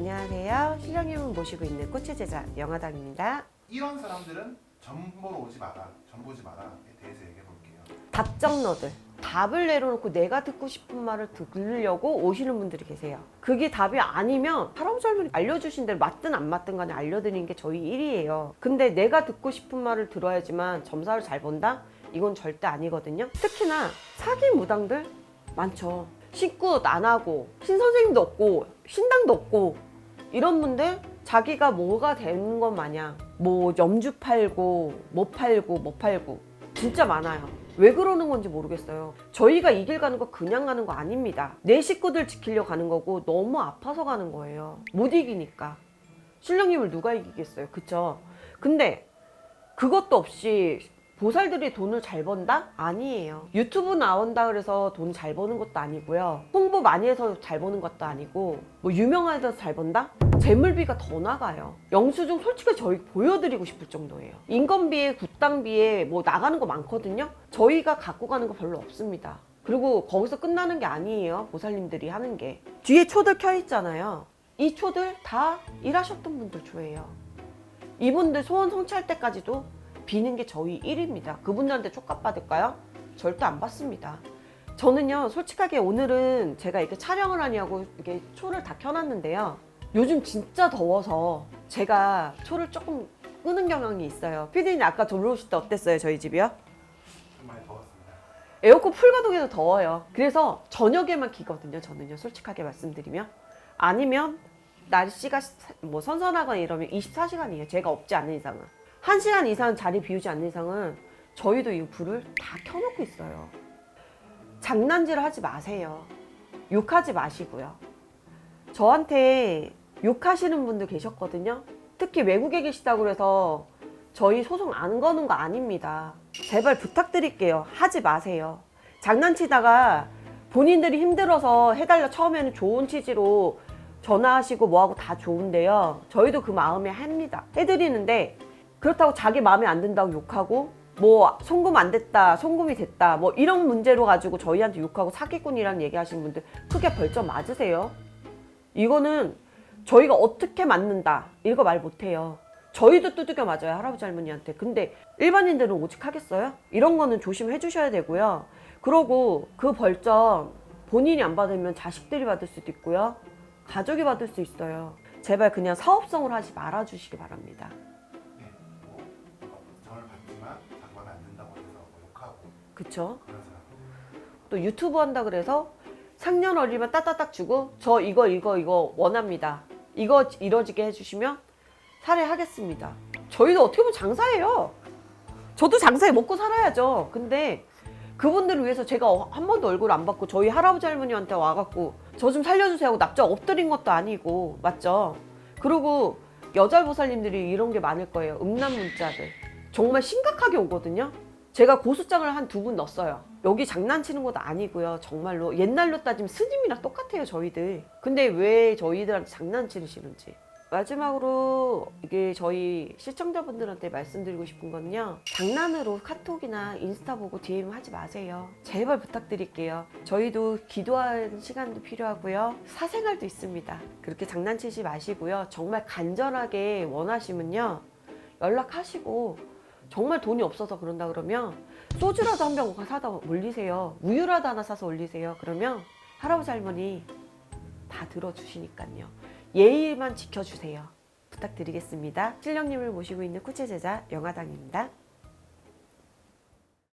안녕하세요. 신령님을 모시고 있는 꽃의 제자 영화당입니다. 이런 사람들은 전보러 오지 마라, 전보지 마라에 대해서 얘기해 볼게요. 답정너들. 답을 내려놓고 내가 듣고 싶은 말을 들으려고 오시는 분들이 계세요. 그게 답이 아니면 할머니 알려주신 대로 맞든 안 맞든 간에 알려드리는 게 저희 일이에요. 근데 내가 듣고 싶은 말을 들어야지만 점사를 잘 본다? 이건 절대 아니거든요. 특히나 사기 무당들 많죠. 식구 안 하고 신 선생님도 없고 신당도 없고 이런 분들 자기가 뭐가 되는 것 마냥 뭐 염주 팔고 뭐 팔고 뭐 팔고 진짜 많아요. 왜 그러는 건지 모르겠어요. 저희가 이 길 가는 거 그냥 가는 거 아닙니다. 내 식구들 지키려 가는 거고 너무 아파서 가는 거예요. 못 이기니까. 신령님을 누가 이기겠어요. 그쵸? 근데 그것도 없이 보살들이 돈을 잘 번다? 아니에요. 유튜브 나온다 그래서 돈 잘 버는 것도 아니고요. 홍보 많이 해서 잘 버는 것도 아니고 뭐 유명해서 잘 번다? 재물비가 더 나가요. 영수증 솔직히 저희 보여드리고 싶을 정도예요. 인건비에 굿당비에 뭐 나가는 거 많거든요. 저희가 갖고 가는 거 별로 없습니다. 그리고 거기서 끝나는 게 아니에요. 보살님들이 하는 게. 뒤에 초들 켜 있잖아요. 이 초들 다 일하셨던 분들 초예요. 이분들 소원 성취할 때까지도 비는 게 저희 일입니다. 그분들한테 촉값 받을까요? 절대 안 받습니다. 저는요, 솔직하게 오늘은 제가 이렇게 촬영을 하냐고 이게 초를 다 켜놨는데요. 요즘 진짜 더워서 제가 초를 조금 끄는 경향이 있어요. 피디님 아까 들어오실 때 어땠어요, 저희 집이요? 좀 많이 더웠습니다. 에어컨 풀가동해도 더워요. 그래서 저녁에만 키거든요. 저는요. 솔직하게 말씀드리면 아니면 날씨가 사- 뭐 선선하거나 이러면 24시간이에요. 제가 없지 않는 이상은. 1시간 이상 자리 비우지 않는 이상은 저희도 이 불을 다 켜놓고 있어요. 장난질을 하지 마세요. 욕하지 마시고요. 저한테 욕하시는 분들 계셨거든요. 특히 외국에 계시다고 그래서 저희 소송 안 거는 거 아닙니다. 제발 부탁드릴게요. 하지 마세요. 장난치다가 본인들이 힘들어서 해달라 처음에는 좋은 취지로 전화하시고 뭐하고 다 좋은데요. 저희도 그 마음에 합니다. 해드리는데 그렇다고 자기 마음에 안 든다고 욕하고 뭐 송금 안 됐다, 송금이 됐다 뭐 이런 문제로 가지고 저희한테 욕하고 사기꾼이라는 얘기 하시는 분들 크게 벌점 맞으세요. 이거는 저희가 어떻게 맞는다 이거 말 못해요. 저희도 두들겨 맞아요 할아버지 할머니한테. 근데 일반인들은 오직 하겠어요? 이런 거는 조심해 주셔야 되고요. 그러고 그 벌점 본인이 안 받으면 자식들이 받을 수도 있고요. 가족이 받을 수 있어요. 제발 그냥 사업성을 하지 말아 주시기 바랍니다. 그쵸? 또 유튜브 한다 그래서 상년 어리면 따따딱 주고 저 이거 이거 이거 원합니다. 이거 이뤄지게 해주시면 살해하겠습니다. 저희도 어떻게 보면 장사예요. 저도 장사에 먹고 살아야죠. 근데 그분들을 위해서 제가 어- 한 번도 얼굴 안 받고 저희 할아버지 할머니한테 와갖고 저 좀 살려주세요 하고 납작 엎드린 것도 아니고 맞죠? 그리고 여자 보살님들이 이런 게 많을 거예요. 음란 문자들 정말 심각하게 오거든요. 제가 고수장을 한 두 분 넣었어요. 여기 장난치는 것도 아니고요. 정말로 옛날로 따지면 스님이랑 똑같아요, 저희들. 근데 왜 저희들한테 장난치시는지. 마지막으로 이게 저희 시청자분들한테 말씀드리고 싶은 건요. 장난으로 카톡이나 인스타 보고 DM 하지 마세요. 제발 부탁드릴게요. 저희도 기도하는 시간도 필요하고요. 사생활도 있습니다. 그렇게 장난치지 마시고요. 정말 간절하게 원하시면요. 연락하시고 정말 돈이 없어서 그런다 그러면 소주라도 한 병 사다 올리세요. 우유라도 하나 사서 올리세요. 그러면 할아버지 할머니 다 들어주시니까요. 예의만 지켜주세요. 부탁드리겠습니다. 신령님을 모시고 있는 쿠체 제자 영화당입니다.